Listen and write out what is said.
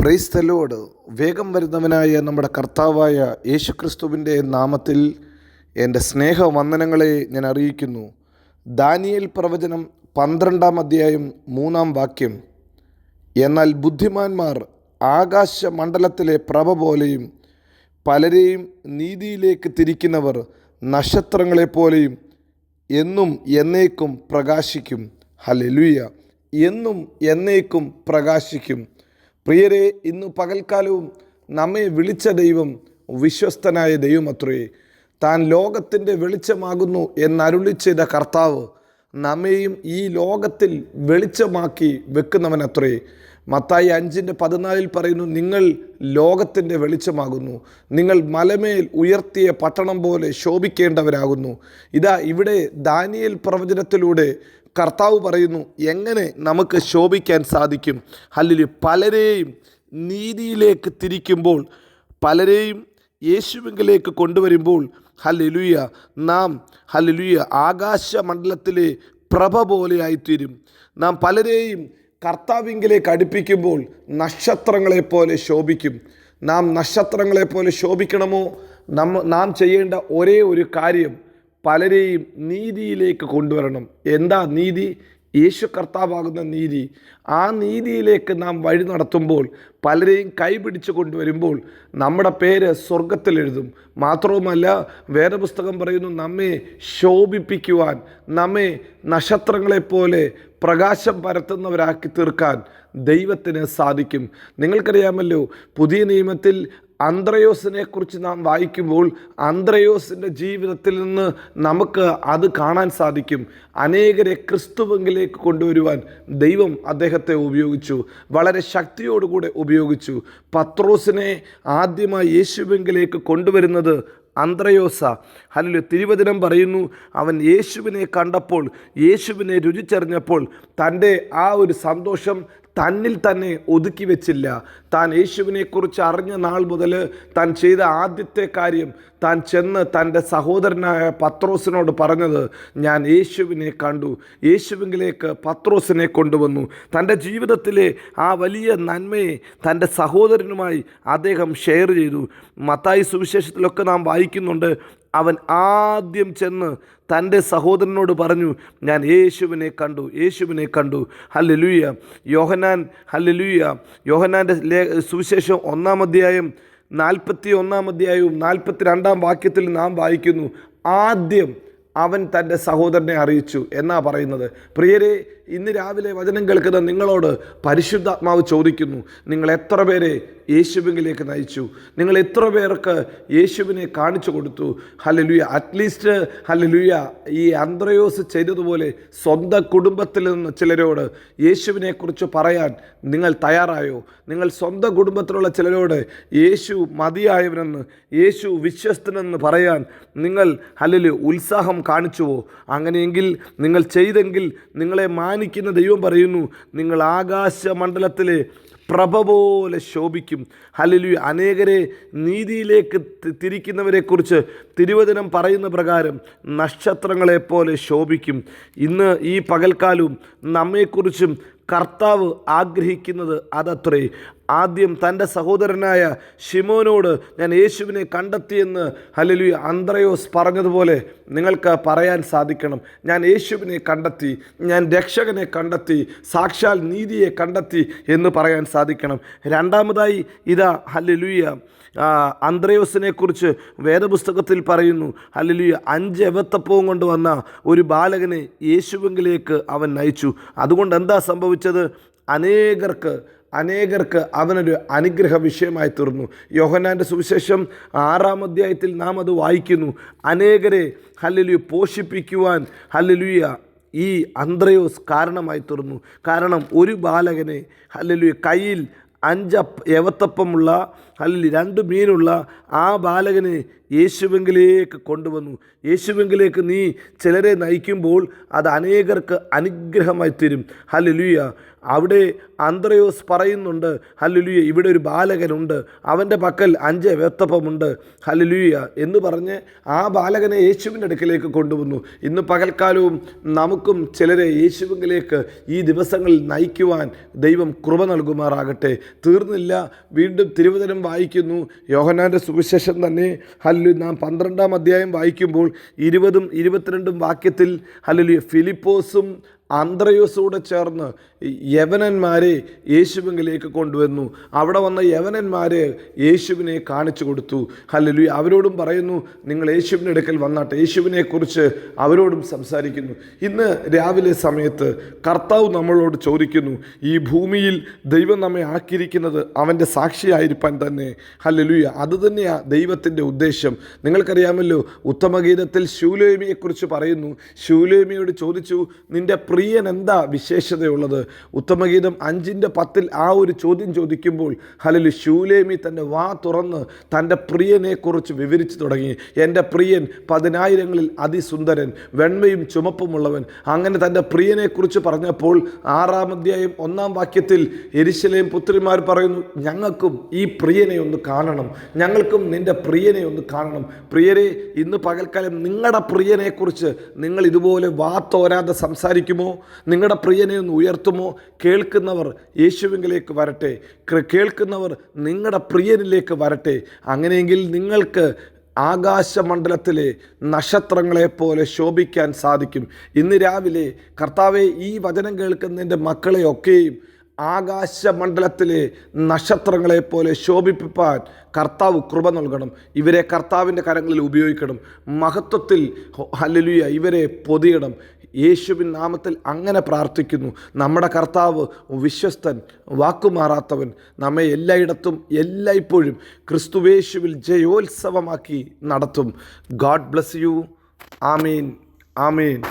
Price തലോട് വേഗം വരുന്നവനായ നമ്മുടെ കർത്താവായ യേശുക്രിസ്തുവിന്റെ നാമത്തിൽ എന്റെ സ്നേഹവന്ദനങ്ങളെ ഞാൻ അറിയിക്കുന്നു. ദാനിയേൽ പ്രവചനം പന്ത്രണ്ടാം അധ്യായം മൂന്നാം വാക്യം. എന്നാൽ ബുദ്ധിമാന്മാർ ആകാശമണ്ഡലത്തിലെ പ്രഭ പോലെയും പലരെയും നീതിയിലേക്ക് തിരിക്കുന്നവർ നക്ഷത്രങ്ങളെപ്പോലെയും എന്നും എന്നേക്കും പ്രകാശിക്കും. ഹലലുയ എന്നും എന്നേക്കും പ്രകാശിക്കും. പ്രിയരെ ഇന്ന് പകൽക്കാലവും നമ്മെ വിളിച്ച ദൈവം വിശ്വസ്തനായ ദൈവമത്രേ. താൻ ലോകത്തിന്റെ വെളിച്ചമാകുന്നു എന്നരുളി ചെയ്ത കർത്താവ് നമ്മെയും ഈ ലോകത്തിൽ വെളിച്ചമാക്കി വെക്കുന്നവനത്രേ. മത്തായി അഞ്ചിന്റെ പതിനാലിൽ പറയുന്നു നിങ്ങൾ ലോകത്തിന്റെ വെളിച്ചമാകുന്നു. നിങ്ങൾ മലമേൽ ഉയർത്തിയ പട്ടണം പോലെ ശോഭിക്കേണ്ടവരാകുന്നു. ഇതാ ഇവിടെ ദാനിയൽ പ്രവചനത്തിലൂടെ കർത്താവ് പറയുന്നു എങ്ങനെ നമുക്ക് ശോഭിക്കാൻ സാധിക്കും? അല്ലെങ്കിൽ പലരെയും നീതിയിലേക്ക് തിരിക്കുമ്പോൾ പലരെയും യേശുവിങ്കിലേക്ക് കൊണ്ടുവരുമ്പോൾ ഹല്ലേലൂയ നാം ഹല്ലേലൂയ ആകാശമണ്ഡലത്തിലെ പ്രഭ പോലെയായിത്തീരും നാം പലരെയും കർത്താവിങ്കിലേക്ക് അടുപ്പിക്കുമ്പോൾ നക്ഷത്രങ്ങളെപ്പോലെ ശോഭിക്കും. നാം നക്ഷത്രങ്ങളെപ്പോലെ ശോഭിക്കണമോ? നമ്മ നാം ചെയ്യേണ്ട ഒരേ ഒരു കാര്യം പലരെയും നീതിയിലേക്ക് കൊണ്ടുവരണം. എന്താ നീതി? യേശു കർത്താവാകുന്ന നീതി. ആ നീതിയിലേക്ക് നാം വഴി നടത്തുമ്പോൾ പലരെയും കൈപിടിച്ച് കൊണ്ടുവരുമ്പോൾ നമ്മുടെ പേര് സ്വർഗത്തിൽ എഴുതും. മാത്രവുമല്ല വേദപുസ്തകം പറയുന്നു നമ്മെ ശോഭിപ്പിക്കുവാൻ നമ്മെ നക്ഷത്രങ്ങളെപ്പോലെ പ്രകാശം പരത്തുന്നവരാക്കി തീർക്കാൻ ദൈവത്തിന് സാധിക്കും. നിങ്ങൾക്കറിയാമല്ലോ പുതിയ നിയമത്തിൽ അന്ത്രയോസിനെ കുറിച്ച് നാം വായിക്കുമ്പോൾ അന്ത്രയോസിന്റെ ജീവിതത്തിൽ നിന്ന് നമുക്ക് അത് കാണാൻ സാധിക്കും. അനേകരെ ക്രിസ്തുവെങ്കിലേക്ക് കൊണ്ടുവരുവാൻ ദൈവം അദ്ദേഹത്തെ ഉപയോഗിച്ചു. വളരെ ശക്തിയോടുകൂടെ ഉപയോഗിച്ചു. പത്രോസിനെ ആദ്യമായി യേശുവെങ്കിലേക്ക് കൊണ്ടുവരുന്നത് അന്ത്രയോസ. അല്ലെ തിരുവചനം പറയുന്നു അവൻ യേശുവിനെ കണ്ടപ്പോൾ യേശുവിനെ രുചിച്ചറിഞ്ഞപ്പോൾ തന്റെ ആ ഒരു സന്തോഷം തന്നിൽ തന്നെ ഒതുക്കി വെച്ചില്ല. താൻ യേശുവിനെക്കുറിച്ച് അറിഞ്ഞ നാൾ മുതൽ താൻ ചെയ്ത ആദ്യത്തെ കാര്യം താൻ ചെന്ന് തന്റെ സഹോദരനായ പത്രോസിനോട് പറഞ്ഞത് ഞാൻ യേശുവിനെ കണ്ടു. യേശുവിലേക്ക് പത്രോസിനെ കൊണ്ടുവന്നു. തന്റെ ജീവിതത്തിലെ ആ വലിയ നന്മയെ തന്റെ സഹോദരനുമായി അദ്ദേഹം ഷെയർ ചെയ്തു. മത്തായി സുവിശേഷത്തിലൊക്കെ നാം വായിക്കുന്നുണ്ട് അവൻ ആദ്യം ചെന്ന് തന്റെ സഹോദരനോട് പറഞ്ഞു ഞാൻ യേശുവിനെ കണ്ടു യേശുവിനെ കണ്ടു. ഹല്ലുയ യോഹനാൻ ഹല്ലുയ യോഹനാന്റെ സുവിശേഷം ഒന്നാം അധ്യായം നാൽപ്പത്തി ഒന്നാം അധ്യായവും നാൽപ്പത്തി രണ്ടാം വാക്യത്തിൽ നാം വായിക്കുന്നു ആദ്യം അവൻ തന്റെ സഹോദരനെ അറിയിച്ചു. എന്നാ പറയുന്നത്? പ്രിയരെ ഇന്ന് രാവിലെ വചനം കേൾക്കുന്ന നിങ്ങളോട് പരിശുദ്ധാത്മാവ് ചോദിക്കുന്നു നിങ്ങൾ എത്ര പേരെ യേശുവിലേക്ക് നയിച്ചു? നിങ്ങൾ എത്ര പേർക്ക് യേശുവിനെ കാണിച്ചു കൊടുത്തു? ഹലലുയ അറ്റ്ലീസ്റ്റ് ഹലലുയ ഈ അന്ത്രയോസ് ചെയ്തതുപോലെ സ്വന്തം കുടുംബത്തിൽ നിന്ന് ചിലരോട് യേശുവിനെക്കുറിച്ച് പറയാൻ നിങ്ങൾ തയ്യാറായോ? നിങ്ങൾ സ്വന്തം കുടുംബത്തിലുള്ള ചിലരോട് യേശു മതിയായവനെന്ന് യേശു വിശ്വസ്തനെന്ന് പറയാൻ നിങ്ങൾ ഹലല് ഉത്സാഹം കാണിച്ചുവോ? അങ്ങനെയെങ്കിൽ നിങ്ങൾ ചെയ്തെങ്കിൽ നിങ്ങളെ മാനിക്കുന്ന ദൈവം പറയുന്നു നിങ്ങൾ ആകാശമണ്ഡലത്തിലെ പ്രഭ പോലെ ശോഭിക്കും. ഹലലു അനേകരെ നീതിയിലേക്ക് തിരിക്കുന്നവരെക്കുറിച്ച് തിരുവചനം പറയുന്ന പ്രകാരം നക്ഷത്രങ്ങളെപ്പോലെ ശോഭിക്കും. ഇന്ന് ഈ പകൽക്കാലവും നമ്മെക്കുറിച്ചും കർത്താവ് ആഗ്രഹിക്കുന്നത് അതത്രേ. ആദ്യം തന്റെ സഹോദരനായ ഷിമോനോട് ഞാൻ യേശുവിനെ കണ്ടെത്തിയെന്ന് ഹലലു അന്ത്രയോസ് പറഞ്ഞതുപോലെ നിങ്ങൾക്ക് പറയാൻ സാധിക്കണം. ഞാൻ യേശുവിനെ കണ്ടെത്തി ഞാൻ രക്ഷകനെ കണ്ടെത്തി സാക്ഷാൽ നീതിയെ കണ്ടെത്തി എന്ന് പറയാൻ സാധിക്കണം. രണ്ടാമതായി ഇതാ ഹലലുയ അന്ത്രയോസിനെ കുറിച്ച് വേദപുസ്തകത്തിൽ പറയുന്നു ഹല്ലേലൂയ അഞ്ച് എവത്തപ്പവും കൊണ്ട് വന്ന ഒരു ബാലകനെ യേശുവെങ്കിലേക്ക് അവൻ നയിച്ചു. അതുകൊണ്ട് എന്താ സംഭവിച്ചത്? അനേകർക്ക് അനേകർക്ക് അവനൊരു അനുഗ്രഹ വിഷയമായി തീർന്നു. യോഹനാന്റെ സുവിശേഷം ആറാം അധ്യായത്തിൽ നാം അത് വായിക്കുന്നു. അനേകരെ ഹല്ലേലൂയ പോഷിപ്പിക്കുവാൻ ഹല്ലേലൂയ ഈ അന്ത്രയോസ് കാരണമായി തീർന്നു. കാരണം ഒരു ബാലകനെ ഹല്ലേലൂയ കയ്യിൽ അഞ്ച് യവത്തപ്പമുള്ള അല്ലെങ്കിൽ രണ്ട് മീനുള്ള ആ ബാലകനെ യേശുവെങ്കിലേക്ക് കൊണ്ടുവന്നു. യേശുവെങ്കിലേക്ക് നീ ചിലരെ നയിക്കുമ്പോൾ അത് അനേകർക്ക് അനുഗ്രഹമായി തീരും. ഹല്ലേലൂയ. അവിടെ അന്ത്രയോസ് പറയുന്നുണ്ട് ഹല്ലേലൂയ ഇവിടെ ഒരു ബാലകനുണ്ട്. അവന്റെ പക്കൽ അഞ്ച് വേത്തപ്പമുണ്ട്. ഹല്ലേലൂയ. എന്ന് പറഞ്ഞ് ആ ബാലകനെ യേശുവിന്റെ അടുക്കിലേക്ക് കൊണ്ടുവന്നു. ഇന്ന് പകൽക്കാലവും നമുക്കും ചിലരെ യേശുവിലേക്ക് ഈ ദിവസങ്ങളിൽ നയിക്കുവാൻ ദൈവം കൃപ നൽകുമാറാകട്ടെ. തീർന്നില്ല. വീണ്ടും തിരുവചനം വായിക്കുന്നു. യോഹനാന്റെ സുവിശേഷം തന്നെ ഹല്ലു നാം പന്ത്രണ്ടാം അധ്യായം വായിക്കുമ്പോൾ ഇരുപതും ഇരുപത്തിരണ്ടും വാക്യത്തിൽ ഹല്ലു ഫിലിപ്പോസും അന്ത്രയോസൂടെ ചേർന്ന് യവനന്മാരെ യേശുവിലേക്ക് കൊണ്ടുവന്നു. അവിടെ വന്ന യവനന്മാരെ യേശുവിനെ കാണിച്ചു കൊടുത്തു. ഹല്ലലു അവരോടും പറയുന്നു നിങ്ങൾ യേശുവിന്റെ അടുക്കൽ വന്നാട്ടെ. യേശുവിനെക്കുറിച്ച് അവരോടും സംസാരിക്കുന്നു. ഇന്ന് രാവിലെ സമയത്ത് കർത്താവ് നമ്മളോട് ചോദിക്കുന്നു ഈ ഭൂമിയിൽ ദൈവം നമ്മെ ആക്കിയിരിക്കുന്നത് അവന്റെ സാക്ഷിയായിരിക്കാൻ തന്നെ? ഹല്ലലു അത് തന്നെയാണ് ദൈവത്തിന്റെ ഉദ്ദേശം. നിങ്ങൾക്കറിയാമല്ലോ ഉത്തമഗീതത്തിൽ ശൂലേമിയെക്കുറിച്ച് പറയുന്നു. ശൂലേമിയോട് ചോദിച്ചു നിന്റെ പ്രിയൻ എന്താ വിശേഷതയുള്ളത്? ഉത്തമഗീതം അഞ്ചിന്റെ പത്തിൽ ആ ഒരു ചോദ്യം ചോദിക്കുമ്പോൾ ഹലലു ശൂലേമി തന്റെ വാ തുറന്ന് തന്റെ പ്രിയനെക്കുറിച്ച് വിവരിച്ചു തുടങ്ങി. എന്റെ പ്രിയൻ പതിനായിരങ്ങളിൽ അതിസുന്ദരൻ വെണ്മയും ചുമപ്പുമുള്ളവൻ. അങ്ങനെ തന്റെ പ്രിയനെക്കുറിച്ച് പറഞ്ഞപ്പോൾ ആറാം അധ്യായം ഒന്നാം വാക്യത്തിൽ എരിശലേം പുത്രിമാർ പറയുന്നു ഞങ്ങൾക്കും ഈ പ്രിയനെ ഒന്ന് കാണണം. ഞങ്ങൾക്കും നിന്റെ പ്രിയനെ ഒന്ന് കാണണം. പ്രിയരെ ഇന്ന് പകൽക്കാലം നിങ്ങളുടെ പ്രിയനെക്കുറിച്ച് നിങ്ങൾ ഇതുപോലെ വാ തോരാതെ സംസാരിക്കുമോ? നിങ്ങളുടെ പ്രിയനെ ഒന്ന് ഉയർത്തുമോ? കേൾക്കുന്നവർ യേശുവിങ്കിലേക്ക് വരട്ടെ. കേൾക്കുന്നവർ നിങ്ങളുടെ പ്രിയനിലേക്ക് വരട്ടെ. അങ്ങനെയെങ്കിൽ നിങ്ങൾക്ക് ആകാശമണ്ഡലത്തിലെ നക്ഷത്രങ്ങളെപ്പോലെ ശോഭിക്കാൻ സാധിക്കും. ഇന്ന് രാവിലെ കർത്താവെ ഈ വചനം കേൾക്കുന്നതിന്റെ മക്കളെയൊക്കെയും ആകാശമണ്ഡലത്തിലെ നക്ഷത്രങ്ങളെപ്പോലെ ശോഭിപ്പിപ്പാൻ കർത്താവ് കൃപ നൽകണം. ഇവരെ കർത്താവിന്റെ കരങ്ങളിൽ ഉപയോഗിക്കണം. മഹത്വത്തിൽ ഹല്ലേലൂയ ഇവരെ പൊതിയണം. യേശുവിൻ നാമത്തിൽ അങ്ങനെ പ്രാർത്ഥിക്കുന്നു. നമ്മുടെ കർത്താവ് വിശ്വസ്തൻ വാക്കുമാറാത്തവൻ നമ്മെ എല്ലായിടത്തും എല്ലായ്പ്പോഴും ക്രിസ്തുവേശുവിൽ ജയോത്സവമാക്കി നടത്തും. God bless you. Amin. Amin.